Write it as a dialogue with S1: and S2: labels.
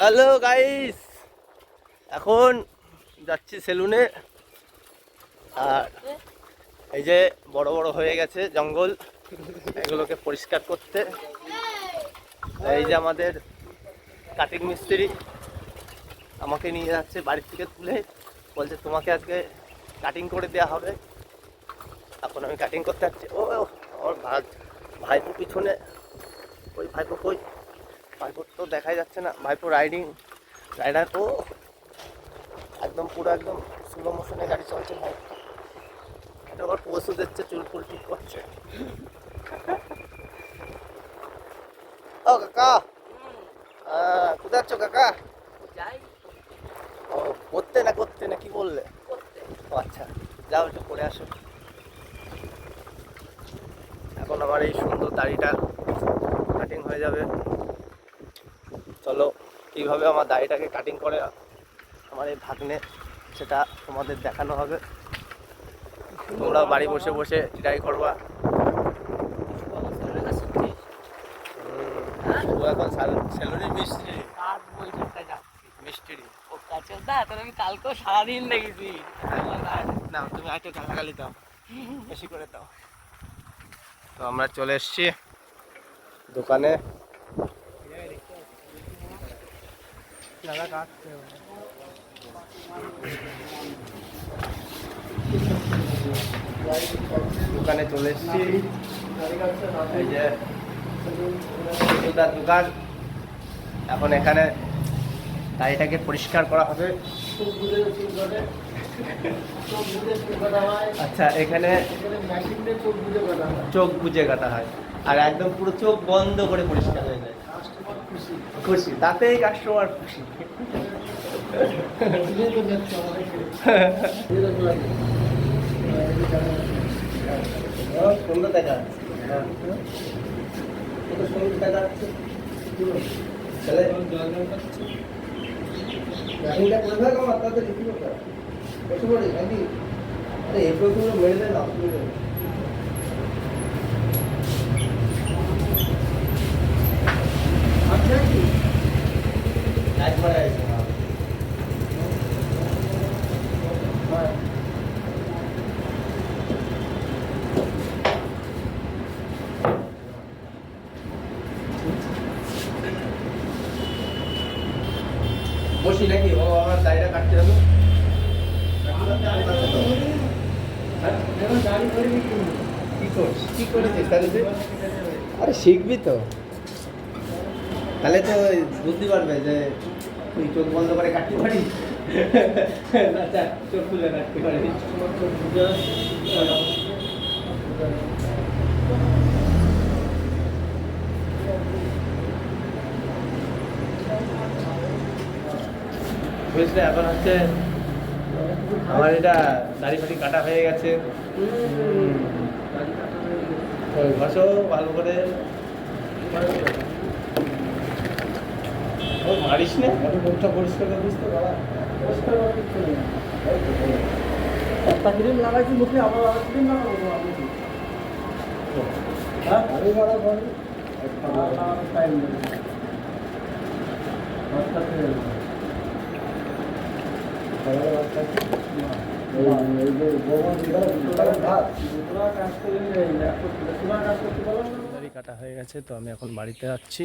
S1: Hello guys এখন যাচ্ছি সেলুনে আর এই যে বড় বড় হয়ে গেছে জঙ্গল, এগুলোকে পরিষ্কার করতে। এই যে আমাদের কাটিং মিস্ত্রি আমাকে নিয়ে যাচ্ছে বাড়ির থেকে তুলে। বলছে, তোমাকে আজকে কাটিং করে দেওয়া হবে। এখন আমি কাটিং করতে যাচ্ছি। ও, আমার ভাই ভাইপো পিছনে। ওই ভাইপো কই? ভাইপোর তো দেখাই যাচ্ছে না ভাইপো রাইডিং রাইডার ও একদম পুরো একদম স্লো মোশনে গাড়ি চলছে ভাই। এটা আবার পশু দিচ্ছে চুল ফুল ঠিক করছে। ও কাকা কোথায় যাচ্ছ কাকা?
S2: যাই।
S1: ও করতে না করতে না কি বললে?
S2: করতে।
S1: ও আচ্ছা যাও একটু করে আসো। এখন আমার এই সুন্দর দাড়িটা কাটিং হয়ে যাবে। চলো, কীভাবে আমার দাড়িটাকে কাটিং করে আমার এই ভাগ্নে সেটা তোমাদের দেখানো হবে। তোমরাও বাড়ি বসে বসে ট্রাই করবা। এখন
S2: ও সারাদিন
S1: না, তুমি দাও। বেশি করে দাও। তো আমরা চলে এসেছি দোকানে। দোকানে চলে এসেছি। এই যে দোকান এখন এখানে গাড়িটাকে পরিষ্কার করা হবে। আচ্ছা এখানে চোখ বুঝে কাটা হয়। আর একদম পুরো চোখ বন্ধ করে পরিষ্কার হয়ে যায়। খুশি। তাতেই কাস্টমার খুশি। সুন্দর দেখা সুন্দর দেখা। ছেলে, গাড়িটা করে থাকো আমার তাড়াতাড়ি কি করতে হবে? বসে পড়ি নাকি? আরে এগুলো তো মেরে দেয় না অসুবিধা নেই। একবারে আছে, হ্যাঁ। হ্যাঁ। বসি নাকি? ও আমার দাড়িটা কাটতে হবে। আরে শিখবি তো। তাহলে তো বুঝতে পারবে যে তুই চোখ বন্ধ করে কাটতে পারিস? না চোখ খুলে কাটতে পারিস। বুঝলে, এখন হচ্ছে আমার এটা দাড়ি ফাড়ি কাটা হয়ে গেছে। ঘষো, ভালো করে। মারিস না মুখটা পরিষ্কার করে দিস তো বাবা
S3: একটা ক্রিম লাগাইছি মুখে আবার আর ক্রিম লাগাবো আমি। হ্যাঁ? আরে বড় বড় টাইম নেই। বাচ্চা এই যে গোবর দিবার ভাত পুরো কাজ করে এই একটু পুরো কাজ করতে বলো
S1: দাড়ি কাটা হয়ে গেছে তো আমি এখন বাড়িতে যাচ্ছি